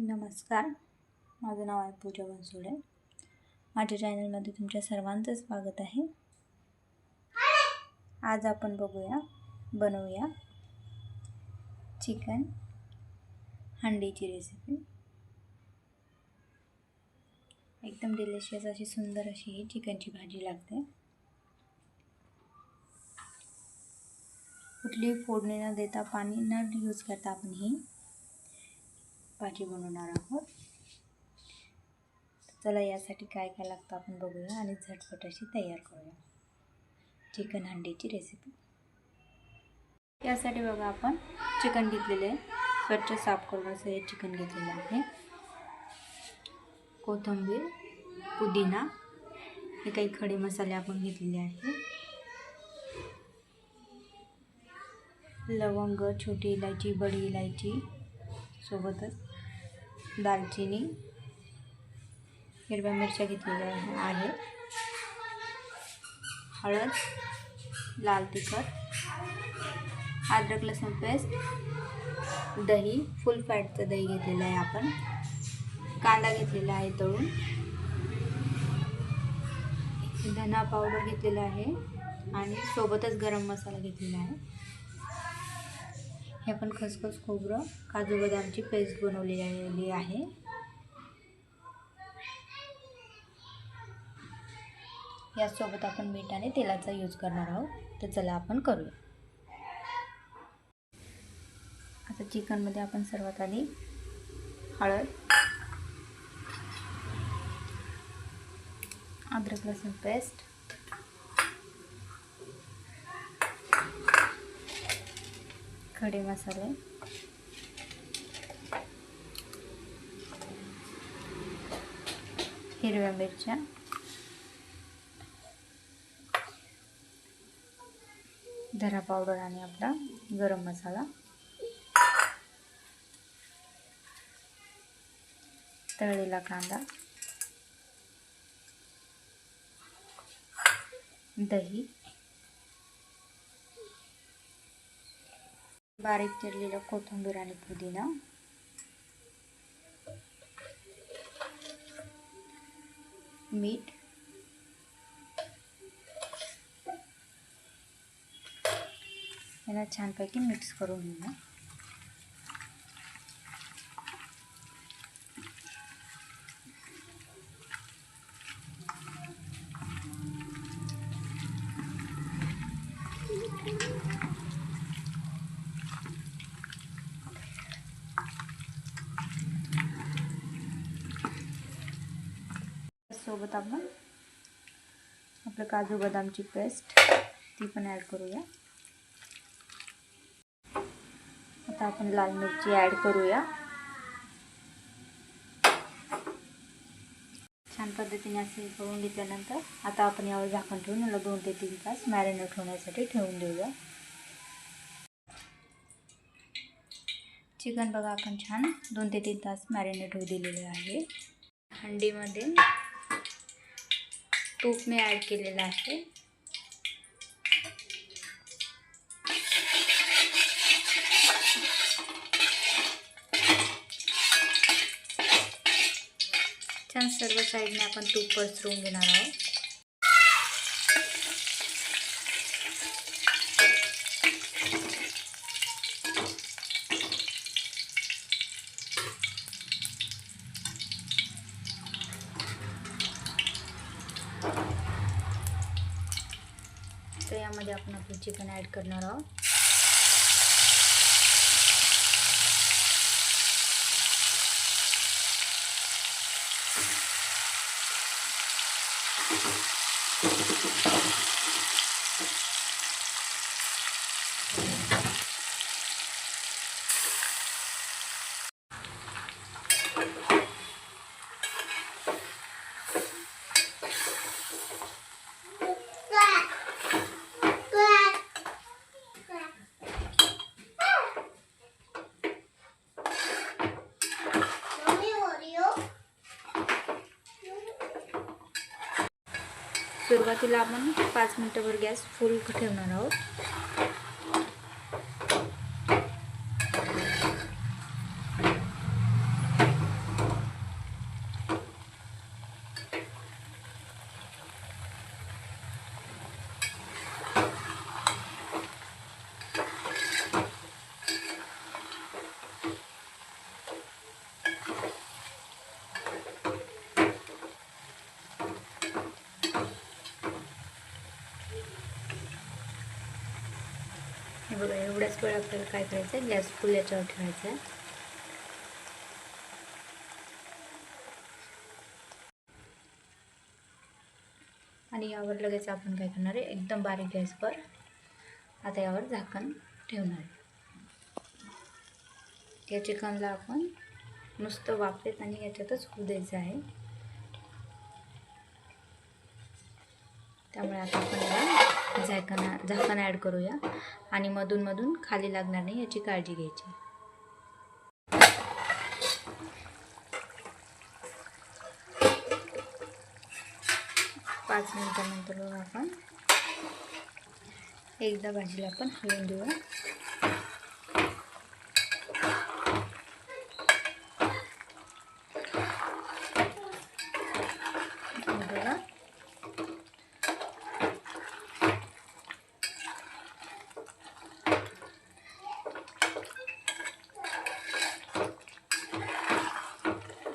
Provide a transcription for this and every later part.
नमस्कार. माझं नाव आहे पूजा बनसोडे. माझ्या चॅनलमध्ये तुमच्या सर्वांचं स्वागत आहे. आज आपण बघूया बनवूया चिकन हंडीची रेसिपी एकदम डिलिशियस अशी सुंदर अशी ही चिकनची भाजी लागते. कुठलीही फोडणी न देता पाणी न यूज करता आपण ही भाजी बनवणार आहोत. चला यासाठी काय काय लागतं आपण बघूया आणि झटपट अशी तयार करूया. चिकन हंडीची रेसिपी यासाठी बघा आपण चिकन घेतलेले आहे. स्वच्छ साफ करून असं हे चिकन घेतलेलं आहे. कोथिंबीर पुदिना हे काही खडे मसाले आपण घेतलेले आहे. लवंग छोटी इलायची बडी इलायची सोबतच दालचिनी हिरव्या मिरच्या घेतलेल्या आहेत. हळद लाल तिखट अद्रक लसूण पेस्ट दही फुल फॅटचं दही घेतलेलं आहे आपण. कांदा घेतलेला आहे तळून. धना पावडर घेतलेला आहे. आणि सोबतच गरम मसाला घेतलेला आहे. हे आपण खसखस खोबरं काजू बदामची पेस्ट बनवलेली आहे. यासोबत आपण मीठ आणि तेलाचा यूज करणार आहोत. तर चला आपण करूया. आता चिकनमध्ये आपण सर्वात आधी हळद अद्रक लसूण पेस्ट खडे मसाले. हिरव्या मिरच्या. धरा पावडर आणि आपला गरम मसाला. तळलेला कांदा. दही. बारीक चिरलेलं कोथिंबीर आणि पुदिना मीठ याला छानपैकी मिक्स करून घेऊया सोबत आपण आपलं काजू बदामची पेस्ट ती पण ॲड करूया. आता आपण लाल मिरची ॲड करूया. छान पद्धतीने असे करून घेतल्यानंतर आता आपण यावर झाकण ठेवून याला दोन ते तीन तास मॅरिनेट होण्यासाठी ठेवून देऊया. चिकन बघा आपण छान दोन ते तीन तास मॅरिनेट होऊ दिलेले आहे. हंडीमध्ये तूप मी ॲड केलेलं आहे. छान सर्व साईडने आपण तूप पसरून घेणार आहोत. तर यामध्ये आपण आपलं चिकन ॲड करणार आहोत सुरुवातीला आपण पाच मिनटंभर गॅस फुल ठेवणार आहोत हे बघा आपल्याला काय करायचं आहे? गॅस फुल याच्यावर ठेवायचा आहे. आणि यावर लगेच आपण काय करणार आहे? एकदम बारीक गॅसवर आता यावर झाकण ठेवणार आहे. या चिकनला आपण नुसतं वापरेत आणि याच्यातच होऊ द्यायचं आहे. त्यामुळे आता आपण याला झाकण झाकण ॲड करूया. आणि मधूनमधून खाली लागणार नाही याची काळजी घ्यायची. पाच मिनटानंतर आपण. एकदा भाजीला आपण हलवून देऊया बघा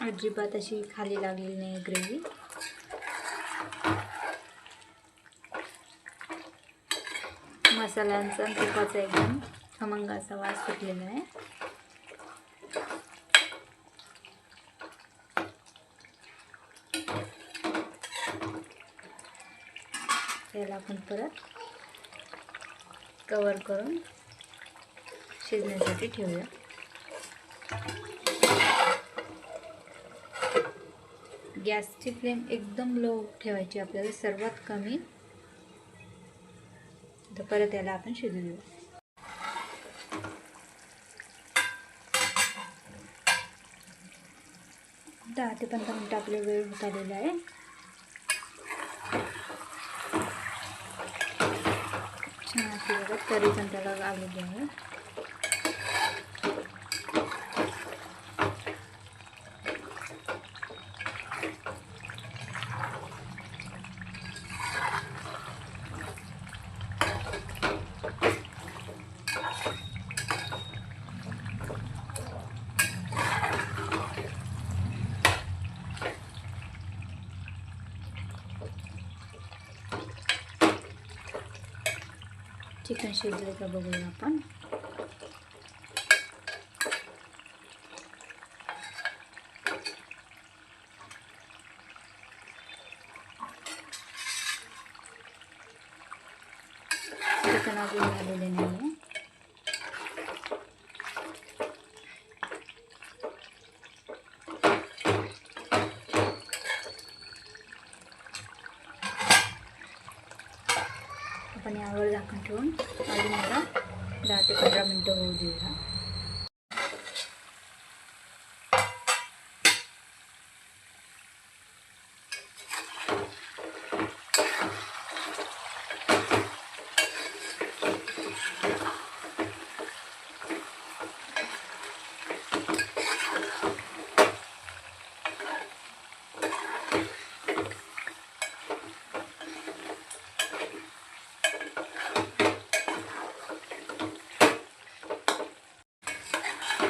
अजिबात अशी खाली लागलेली नाही ग्रेव्ही मसाल्यांचा तुपाचा एकदम खमंग असा वास सुटलेला आहे. त्याला आपण परत कवर करून शिजण्यासाठी ठेवूया. गॅसची फ्लेम एकदम लो ठेवायची आपल्याला सर्वात कमी. तर परत याला आपण शिजू देऊ दहा ते पंधरा मिनटं आपले वेळ होत आलेला आहे. छान अशी तरी पण त्याला आलेली आहे. चिकन शिजले का बघूया आपण चिकन अजून झालेले नाही आहे आपण यावर झाकण ठेवून अजून मला दहा ते पंधरा मिनटं होऊ देऊया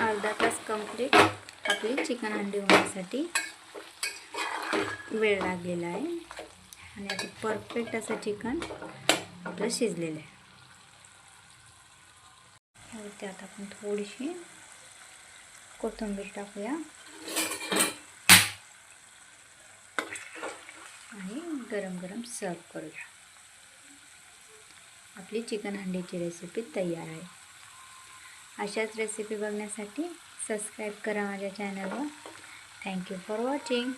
अर्धा तास कंप्लीट आपली चिकन अंडी होण्यासाठी वेळ लागलेला आहे. आणि आता परफेक्ट असं चिकन आपलं शिजलेलं आहे. त्यात आपण थोडीशी कोथिंबीर टाकूया. आणि गरम गरम सर्व करूया. आपली चिकन हंडीची रेसिपी तयार आहे. अशाच रेसिपी बघण्यासाठी सबस्क्राईब करा माझ्या चॅनलवर थँक्यू फॉर वॉचिंग